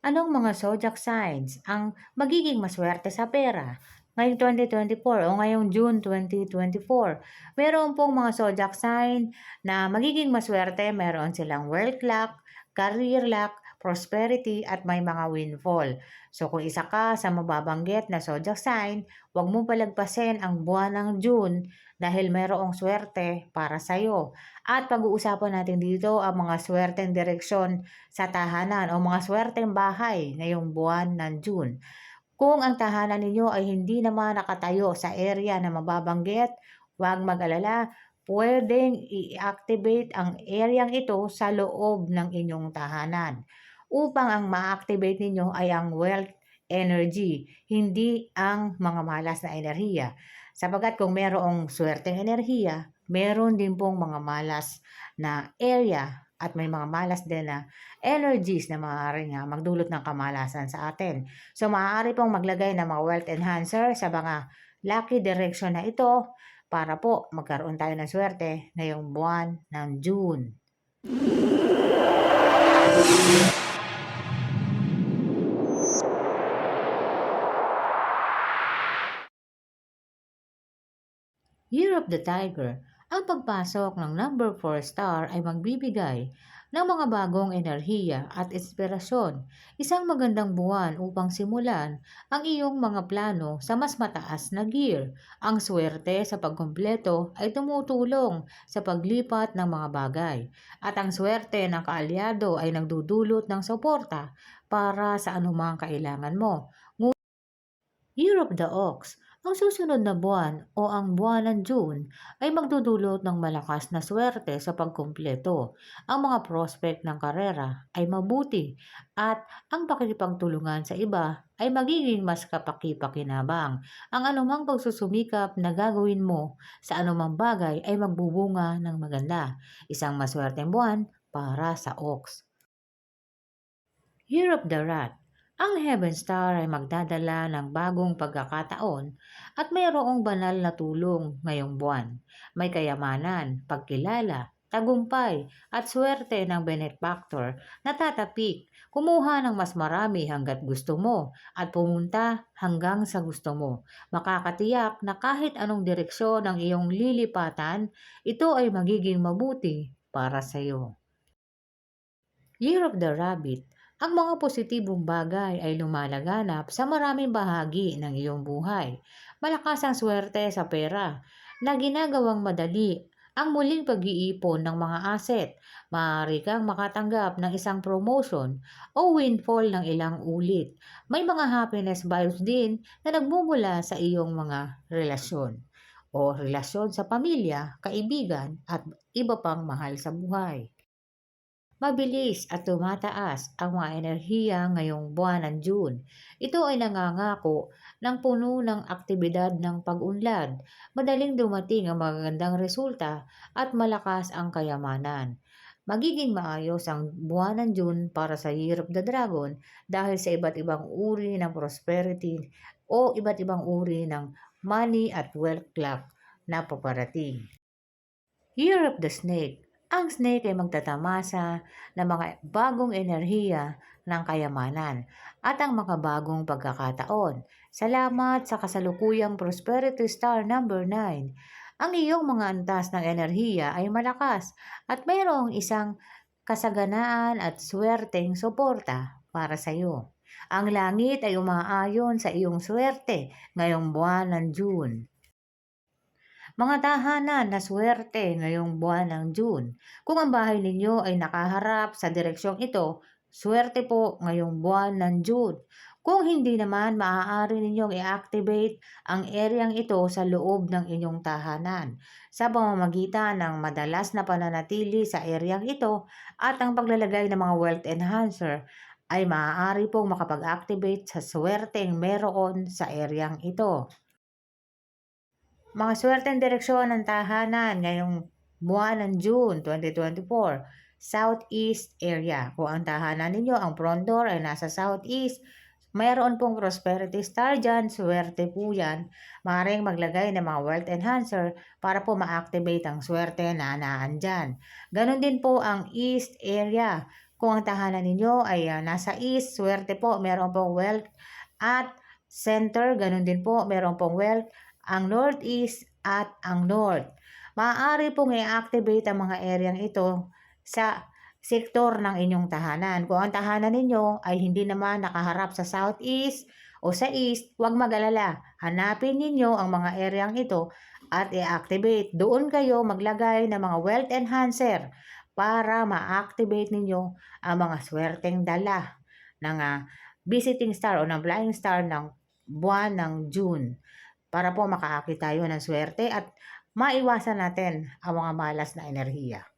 Anong mga zodiac signs ang magiging maswerte sa pera ngayong 2024 o ngayong June 2024? Meron pong mga zodiac sign na magiging maswerte. Meron silang wealth luck, career luck, prosperity at may mga windfall. So kung isa ka sa mababanggit na zodiac sign, huwag mo palagpasin ang buwan ng June dahil mayroong swerte para sa iyo. At pag-uusapan natin dito ang mga swerteng direksyon sa tahanan o mga swerteng bahay ngayong buwan ng June. Kung ang tahanan ninyo ay hindi naman nakatayo sa area na mababanggit, huwag mag-alala, pwedeng i-activate ang areang ito sa loob ng inyong tahanan. Upang ang ma-activate ninyo ay ang wealth energy, hindi ang mga malas na enerhiya. Sapagat kung merong swerteng enerhiya, meron din pong mga malas na area at may mga malas din na energies na maaaring nga magdulot ng kamalasan sa atin. So maaari pong maglagay ng mga wealth enhancer sa mga lucky direction na ito para po magkaroon tayo ng swerte ngayong buwan ng June. Year of the Tiger, ang pagpasok ng number 4 star ay magbibigay ng mga bagong enerhiya at inspirasyon. Isang magandang buwan upang simulan ang iyong mga plano sa mas mataas na gear. Ang swerte sa pagkumpleto ay tumutulong sa paglipat ng mga bagay. At ang swerte ng kaalyado ay nagdudulot ng suporta para sa anumang kailangan mo. Year of the Ox, ang susunod na buwan o ang buwan ng June ay magdudulot ng malakas na swerte sa pagkumpleto. Ang mga prospect ng karera ay mabuti at ang pakikipagtulungan sa iba ay magiging mas kapaki-pakinabang. Ang anumang pagsusumikap na gagawin mo sa anumang bagay ay magbubunga ng maganda. Isang maswerteng buwan para sa Ox. Year of the Rat ang Heaven Star ay magdadala ng bagong pagkakataon at mayroong banal na tulong ngayong buwan. May kayamanan, pagkilala, tagumpay at swerte ng benefactor na tatapik, kumuha ng mas marami hanggat gusto mo at pumunta hanggang sa gusto mo. Makakatiyak na kahit anong direksyon ang iyong lilipatan, ito ay magiging mabuti para sa iyo. Year of the Rabbit ang mga positibong bagay ay lumalaganap sa maraming bahagi ng iyong buhay. Malakas ang swerte sa pera na ginagawang madali ang muling pag-iipon ng mga asset. Maaari kang makatanggap ng isang promotion o windfall ng ilang ulit. May mga happiness vibes din na nagmumula sa iyong mga relasyon o relasyon sa pamilya, kaibigan at iba pang mahal sa buhay. Mabilis at tumataas ang mga enerhiya ngayong buwan ng June. Ito ay nangangako ng puno ng aktibidad ng pag-unlad. Madaling dumating ang magagandang resulta at malakas ang kayamanan. Magiging maayos ang buwan ng June para sa Year of the Dragon dahil sa iba't ibang uri ng prosperity o iba't ibang uri ng money at wealth clock na paparating. Year of the Snake ang snake ay magtatamasa ng mga bagong enerhiya ng kayamanan at ang mga bagong pagkakataon. Salamat sa kasalukuyang Prosperity Star number 9. Ang iyong mga antas ng enerhiya ay malakas at mayroong isang kasaganaan at swerteng suporta para sa iyo. Ang langit ay umaayon sa iyong swerte ngayong buwan ng June. Mga tahanan na swerte ngayong buwan ng June. Kung ang bahay ninyo ay nakaharap sa direksyong ito, swerte po ngayong buwan ng June. Kung hindi naman, maaari ninyong i-activate ang areang ito sa loob ng inyong tahanan sa pamamagitan ng madalas na pananatili sa areang ito at ang paglalagay ng mga wealth enhancer ay maaari pong makapag-activate sa swerteng meron sa areang ito. Mga swerteng direksyon ng tahanan ngayong buwan ng June 2024, Southeast area. Kung ang tahanan ninyo, ang front door ay nasa Southeast, mayroon pong prosperity star dyan, swerte po yan. Maaaring maglagay ng mga wealth enhancer para po ma-activate ang swerte na naan dyan. Ganon din po ang east area. Kung ang tahanan ninyo ay ah, nasa east, swerte po, meron pong wealth. At center, ganun din po, meron pong wealth. Ang northeast at ang north. Maaari pong i-activate ang mga areang ito sa sektor ng inyong tahanan. Kung ang tahanan ninyo ay hindi naman nakaharap sa southeast o sa east, huwag mag-alala. Hanapin ninyo ang mga areang ito at i-activate. Doon kayo maglagay ng mga wealth enhancer para ma-activate ninyo ang mga swerteng dala ng ah, visiting star o ng flying star ng buwan ng June para po makaakit tayo ng swerte at maiwasan natin ang mga malas na enerhiya.